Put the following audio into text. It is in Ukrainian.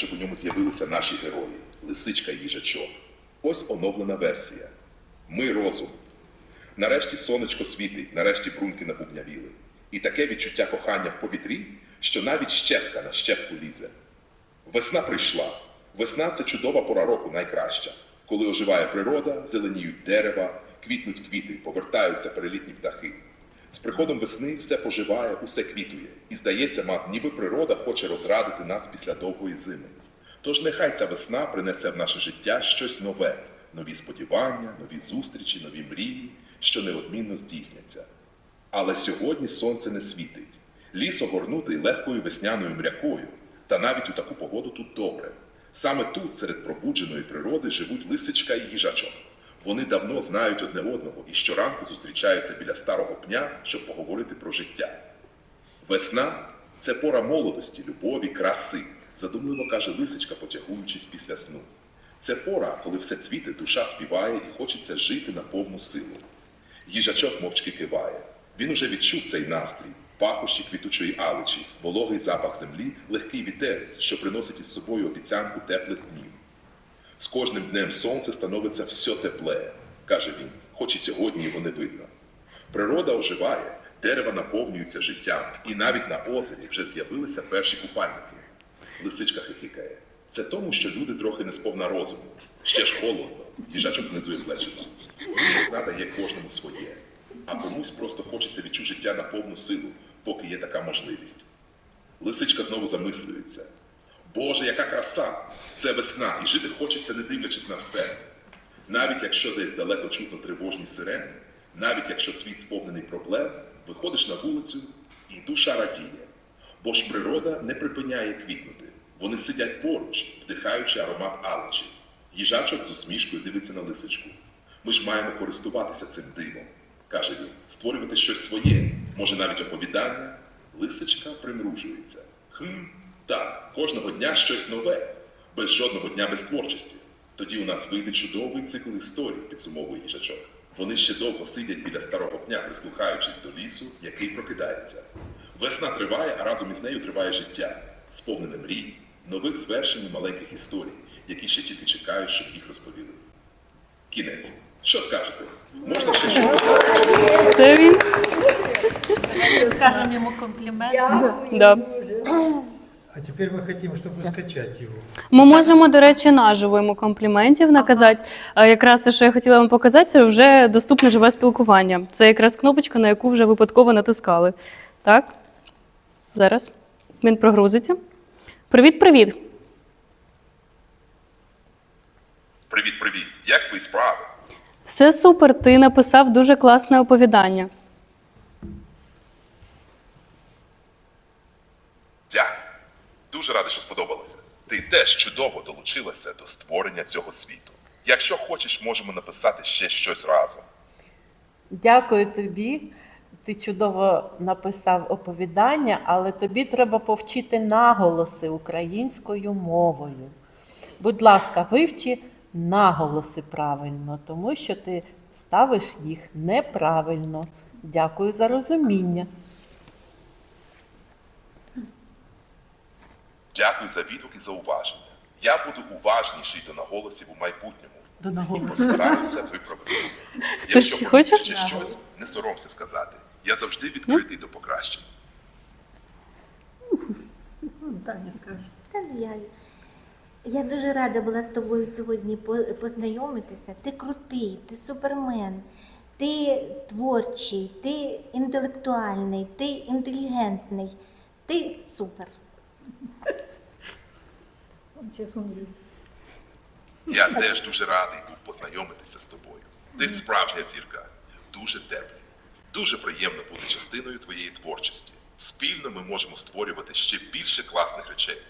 щоб у ньому з'явилися наші герої лисичка їжачок. Ось оновлена версія. Ми розум. Нарешті сонечко світить, нарешті брунки набубнявіли. І таке відчуття кохання в повітрі, що навіть щепка на щепку лізе. Весна прийшла. Весна це чудова пора року найкраща, коли оживає природа, зеленіють дерева, квітнуть квіти, повертаються перелітні птахи. З приходом весни все поживає, усе квітує, і здається, мат, ніби природа хоче розрадити нас після довгої зими. Тож нехай ця весна принесе в наше життя щось нове, нові сподівання, нові зустрічі, нові мрії, що неодмінно здійсняться. Але сьогодні сонце не світить. Ліс огорнутий легкою весняною мрякою, та навіть у таку погоду тут добре. Саме тут, серед пробудженої природи, живуть лисичка і їжачок. Вони давно знають одне одного і щоранку зустрічаються біля старого пня, щоб поговорити про життя. Весна це пора молодості, любові, краси, задумливо каже лисичка, потягуючись після сну. Це пора, коли все цвіте, душа співає і хочеться жити на повну силу. Їжачок мовчки киває. Він уже відчув цей настрій, пахощі квітучої аличі, вологий запах землі, легкий вітерець, що приносить із собою обіцянку теплих днів. З кожним днем сонце становиться все тепле, каже він, хоч і сьогодні його не видно. Природа оживає, дерева наповнюються життям, і навіть на озері вже з'явилися перші купальники. Лисичка хихикає. Це тому, що люди трохи не сповна розуму. Ще ж холодно, їжачок знизує плечима. Весна дає кожному своє, а комусь просто хочеться відчути життя на повну силу, поки є така можливість. Лисичка знову замислюється. Боже, яка краса! Це весна, і жити хочеться, не дивлячись на все. Навіть якщо десь далеко чутно тривожні сирени, навіть якщо світ сповнений проблем, виходиш на вулицю і душа радіє. Бо ж природа не припиняє квітнути. Вони сидять поруч, вдихаючи аромат аличі. Їжачок з усмішкою дивиться на лисичку. Ми ж маємо користуватися цим дивом, каже він, створювати щось своє, може навіть оповідання. Лисичка примружується. Хм, так, кожного дня щось нове, без жодного дня без творчості. Тоді у нас вийде чудовий цикл історій, підсумовує їжачок. Вони ще довго сидять біля старого пня, прислухаючись до лісу, який прокидається. Весна триває, а разом із нею триває життя, сповнене мрій, нових звершень і маленьких історій, які ще тільки чекають, щоб їх розповіли. Кінець. Що скажете? Можна ще щось? Це він. Скажем ему А теперь мы хотим, чтобы скачать его. Ми можемо, до речі, наживо йому компліментів наказати. А Якраз те, що я хотіла вам показати, це вже доступне живе спілкування. Це якраз кнопочка, на яку вже випадково натискали. Так? Зараз. Він прогрузиться. Привіт-привіт. Привіт, привіт! Як твої справи? Все супер. Ти написав дуже класне оповідання. Дякую. Дуже радий, що сподобалося. Ти теж чудово долучилася до створення цього світу. Якщо хочеш, можемо написати ще щось разом. Дякую тобі. Ти чудово написав оповідання, але тобі треба повчити наголоси українською мовою. Будь ласка, вивчи наголоси правильно, тому що ти ставиш їх неправильно. Дякую за розуміння. Дякую за відгук і зауваження. Я буду уважніший до наголосів у майбутньому. До І постараюся виправити. Якщо ще хоче? ще щось, не соромся сказати. Я завжди відкритий до покращення. Таня скаже. Та ну я, я дуже рада була з тобою сьогодні познайомитися. Ти крутий, ти супермен, ти творчий, ти інтелектуальний, ти інтелігентний, ти супер. Я теж дуже радий був познайомитися з тобою. Ти справжня зірка, дуже теплий. Дуже приємно бути частиною твоєї творчості. Спільно ми можемо створювати ще більше класних речей.